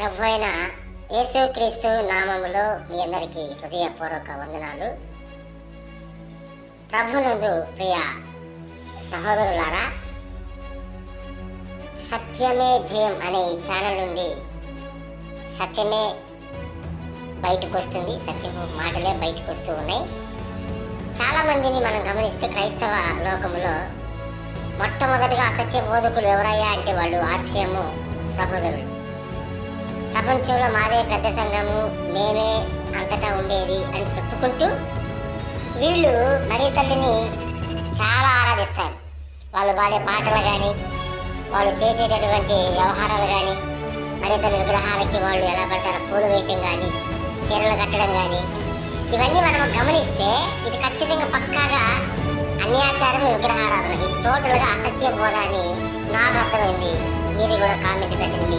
ప్రభు అయిన యేసుక్రీస్తు నామములో మీ అందరికీ హృదయపూర్వక వందనాలు. ప్రభునందు ప్రియ సహోదరులారా సత్యమే జయం అనే ఈ ఛానల్ నుండి సత్యమే బయటకు వస్తుంది సత్యపు మాటలే బయటకు వస్తూ ఉన్నాయి. చాలా మందిని మనం గమనిస్తే క్రైస్తవ లోకములో మొట్టమొదటిగా అసత్య బోధకులు ఎవరయ్యా అంటే వాళ్ళు ఆశయము సహోదరులు. ప్రపంచంలో మాదే పెద్ద సంఘము మేమే అంతటా ఉండేది అని చెప్పుకుంటూ వీళ్ళు మరీ తల్లిని చాలా ఆరాధిస్తారు. వాళ్ళు పాడే పాటలు కానీ వాళ్ళు చేసేటటువంటి వ్యవహారాలు కానీ మరి తల్లి విగ్రహాలకి వాళ్ళు ఎలా పడతారో పూలు వేయటం కానీ చీరలు కట్టడం కానీ ఇవన్నీ మనం గమనిస్తే ఇది ఖచ్చితంగా పక్కాగా అన్యాచారం విగ్రహారాధన ఇది టోటల్గా అసత్య బోధ అని నాకు అర్థమైంది. మీరు కూడా కామెంట్ పెట్టండి మీ